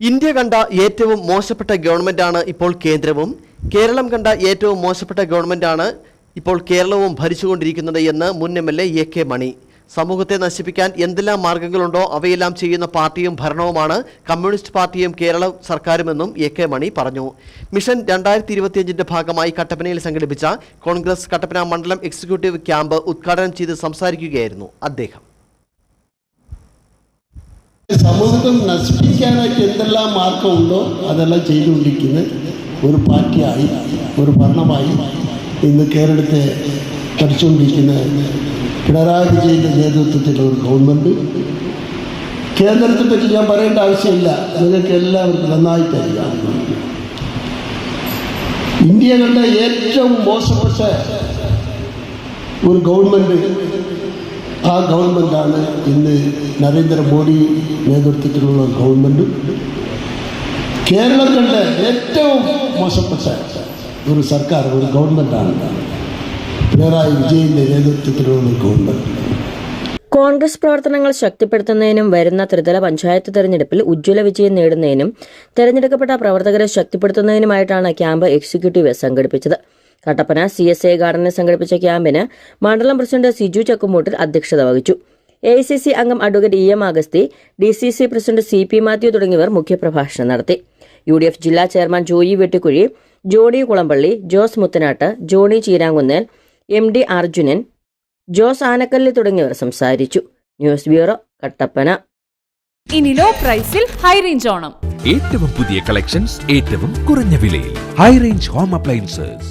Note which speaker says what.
Speaker 1: India കണ്ട ഏറ്റവും മോശപ്പെട്ട ഗവൺമെന്റാണ് ഇപ്പോൾ കേന്ദ്രവും. കേരളം കണ്ട ഏറ്റവും മോശപ്പെട്ട ഗവൺമെന്റാണ് ഇപ്പോൾ കേരളവും ഭരിച്ചുകൊണ്ടിരിക്കുന്നത് എന്ന് മുൻ M L A A K Mani. സമൂഹത്തെ നശിപ്പിക്കാൻ എന്തെല്ലാം മാർഗങ്ങളുണ്ടോ അവയെല്ലാം ചെയ്യുന്ന പാർട്ടിയും ഭരണവുമാണ്. കമ്മ്യൂണിസ്റ്റ് പാർട്ടിയും കേരള സർക്കാരുമെന്നും എ കെ മണി പറഞ്ഞു. മിഷൻ രണ്ടായിരത്തി ഇരുപത്തിയഞ്ചിന്റെ ഭാഗമായി കട്ടപ്പനയിൽ സംഘടിപ്പിച്ച കോൺഗ്രസ് കട്ടപ്പന മണ്ഡലം എക്സിക്യൂട്ടീവ് ക്യാമ്പ് ഉദ്ഘാടനം ചെയ്ത് സംസാരിക്കുകയായിരുന്നു അദ്ദേഹം.
Speaker 2: സമൂഹത്തെ നശിപ്പിക്കാനായിട്ട് എന്തെല്ലാം മാർഗമുണ്ടോ അതെല്ലാം ചെയ്തുകൊണ്ടിരിക്കുന്നത് ഒരു പാർട്ടിയായി ഒരു ഭരണമായി ഇന്ന് കേരളത്തെ ഭരിച്ചുകൊണ്ടിരിക്കുന്ന പിണറായി വിജയന്റെ നേതൃത്വത്തിലുള്ള ഒരു ഗവൺമെന്റ് കേന്ദ്രത്തെ പറ്റി ഞാൻ പറയേണ്ട ആവശ്യമില്ല. നിങ്ങൾക്ക് എല്ലാവർക്കും നന്നായിട്ട് അറിയാം ഇന്ത്യ കണ്ട ഏറ്റവും മോശപ്പെട്ട ഒരു ഗവൺമെന്റ് ആ ഗവൺമെന്റാണ് ഇന്ന് നരേന്ദ്രമോദി നേതൃത്വത്തിലുള്ള ഗവൺമെന്റ് കേരളം കണ്ട ഏറ്റവും മോശപ്പെട്ട ഒരു സർക്കാർ ഒരു ഗവൺമെന്റാണ് പിണറായി വിജയന്റെ നേതൃത്വത്തിലുള്ള ഗവൺമെന്റ്
Speaker 3: കോൺഗ്രസ് പ്രവർത്തനങ്ങൾ ശക്തിപ്പെടുത്തുന്നതിനും വരുന്ന ത്രിതല പഞ്ചായത്ത് തെരഞ്ഞെടുപ്പിൽ ഉജ്ജ്വല വിജയം നേടുന്നതിനും തെരഞ്ഞെടുക്കപ്പെട്ട പ്രവർത്തകരെ ശക്തിപ്പെടുത്തുന്നതിനുമായിട്ടാണ് ക്യാമ്പ് എക്സിക്യൂട്ടീവ് സംഘടിപ്പിച്ചത്. കട്ടപ്പന സി എസ് എ ഗാർഡനിൽ സംഘടിപ്പിച്ച ക്യാമ്പിന് മണ്ഡലം പ്രസിഡന്റ് സിജു ചക്കുമൂട്ടിൽ അധ്യക്ഷത വഹിച്ചു. എ ഐ സി സി അംഗം advocate E M Agasti D C C president C P Mathew തുടങ്ങിയവർ മുഖ്യപ്രഭാഷണം നടത്തി. യു ഡി എഫ് ജില്ലാ chairman Joy Vettikuzhi Johnny Kulampally Jose Muthanattu Johnny Cheerankunnel M D Arjunan Jose Anakkalli തുടങ്ങിയവർ സംസാരിച്ചു. News bureau Kattappana.
Speaker 4: ഇനി low പ്രൈസിൽ high range Onam.
Speaker 5: ഏറ്റവും പുതിയ കളക്ഷൻസ് ഏറ്റവും കുറഞ്ഞ വിലയിൽ. High range home appliances.